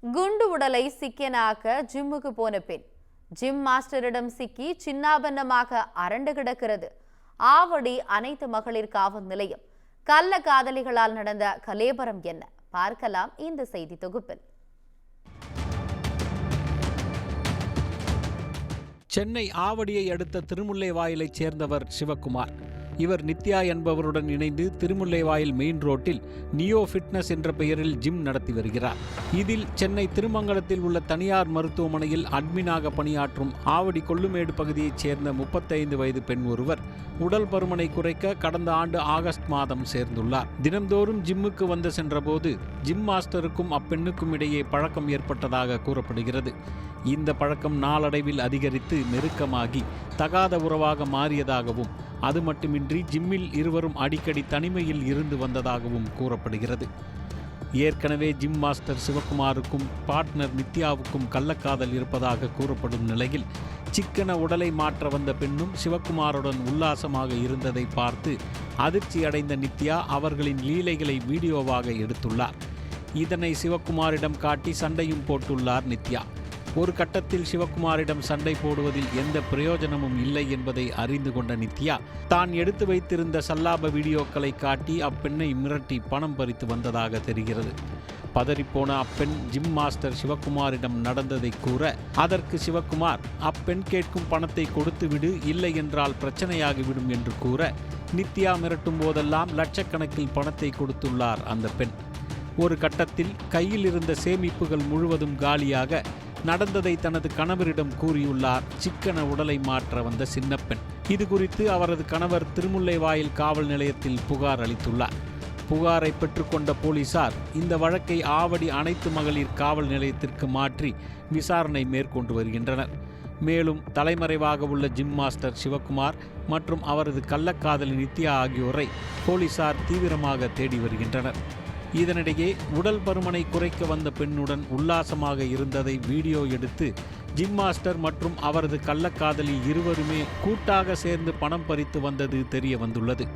குண்டு உடலை சிக்கியனாக்க ஜிம்முக்கு போன பெண். ஜிம் மாஸ்டரிடம் சிக்கி சின்னாபன்னமாக அரண்டு கிடக்கிறது. ஆவடி அனைத்து மகளிர் காவல் நிலையம். கள்ள காதலிகளால் நடந்த கலேபரம் என்ன? பார்க்கலாம் இந்த செய்தி தொகுப்பில். சென்னை ஆவடியை அடுத்த திருமுல்லை வாயிலைச் சேர்ந்தவர் சிவக்குமார் இவர் நித்யா என்பவருடன் இணைந்து திருமுல்லைவாயில் மெயின் ரோட்டில் நியோ ஃபிட்னஸ் என்ற பெயரில் ஜிம் நடத்தி வருகிறார். இதில் சென்னை திருமங்கலத்தில் உள்ள தனியார் மருத்துவமனையில் அட்மினாக பணியாற்றும் ஆவடி கொள்ளுமேடு பகுதியைச் சேர்ந்த முப்பத்தைந்து வயது பெண் ஒருவர் உடல் பருமனை குறைக்க கடந்த ஆண்டு ஆகஸ்ட் மாதம் சேர்ந்துள்ளார். தினம்தோறும் ஜிம்முக்கு வந்து சென்றபோது ஜிம் மாஸ்டருக்கும் அப்பெண்ணுக்கும் இடையே பழக்கம் ஏற்பட்டதாக கூறப்படுகிறது. இந்த பழக்கம் நாளடைவில் அதிகரித்து நெருக்கமாகி தகாத உறவாக மாறியதாகவும் அது மட்டுமின்றி ஜிம்மில் இருவரும் அடிக்கடி தனிமையில் இருந்து வந்ததாகவும் கூறப்படுகிறது. ஏற்கனவே ஜிம் மாஸ்டர் சிவகுமாருக்கும் பார்ட்னர் நித்யாவுக்கும் கள்ளக்காதல் இருப்பதாக கூறப்படும் நிலையில் சிக்கன உடலை மாற்ற வந்த பெண்ணும் சிவகுமாருடன் உல்லாசமாக இருந்ததை பார்த்து அதிர்ச்சி அடைந்த நித்யா அவர்களின் லீலைகளை வீடியோவாக எடுத்துள்ளார். இதனை சிவகுமாரிடம் காட்டி சண்டையும் போட்டுள்ளார் நித்யா. ஒரு கட்டத்தில் சிவகுமாரிடம் சண்டை போடுவதில் எந்த பிரயோஜனமும் இல்லை என்பதை அறிந்து கொண்ட நித்யா தான் எடுத்து வைத்திருந்த சல்லாப வீடியோக்களை காட்டி அப்பெண்ணை மிரட்டி பணம் பறித்து வந்ததாக தெரிகிறது. பதறிப்போன அப்பெண் ஜிம் மாஸ்டர் சிவகுமாரிடம் நடந்ததை கூற அதற்கு சிவகுமார் அப்பெண் கேட்கும் பணத்தை கொடுத்துவிடு இல்லை என்றால் பிரச்சனையாகிவிடும் என்று கூற நித்யா மிரட்டும் போதெல்லாம் லட்சக்கணக்கில் பணத்தை கொடுத்துள்ளார் அந்த பெண். ஒரு கட்டத்தில் கையில் இருந்த சேமிப்புகள் முழுவதும் காலியாக நடந்ததை தனது கணவரிடம் கூறியுள்ளார் சிக்கன உடலை மாற்ற வந்த சின்னப்பெண். இது குறித்து அவரது கணவர் திருமுல்லைவாயில் காவல் நிலையத்தில் புகார் அளித்துள்ளார். புகாரை பெற்றுக்கொண்ட போலீசார் இந்த வழக்கை ஆவடி அனைத்து மகளிர் காவல் நிலையத்திற்கு மாற்றி விசாரணை மேற்கொண்டு வருகின்றனர். மேலும் தலைமறைவாக உள்ள ஜிம் மாஸ்டர் சிவகுமார் மற்றும் அவரது கள்ளக்காதலி நித்யா ஆகியோரை போலீசார் தீவிரமாக தேடி வருகின்றனர். இதனிடையே உடல் பருமனை குறைக்க வந்த பெண்ணுடன் உல்லாசமாக இருந்ததை வீடியோ எடுத்து ஜிம் மாஸ்டர் மற்றும் அவரது கள்ளக்காதலி இருவருமே கூட்டாக சேர்ந்து பணம் பறித்து வந்தது தெரிய வந்துள்ளது.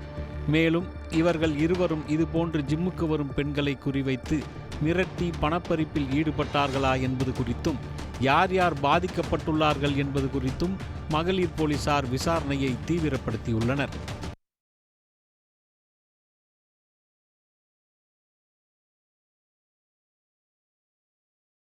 மேலும் இவர்கள் இருவரும் இதுபோன்று ஜிம்முக்கு வரும் பெண்களை குறிவைத்து மிரட்டி பணப்பறிப்பில் ஈடுபட்டார்களா என்பது குறித்தும் யார் யார் பாதிக்கப்பட்டுள்ளார்கள் என்பது குறித்தும் மகளிர் போலீசார் விசாரணையை தீவிரப்படுத்தியுள்ளனர்.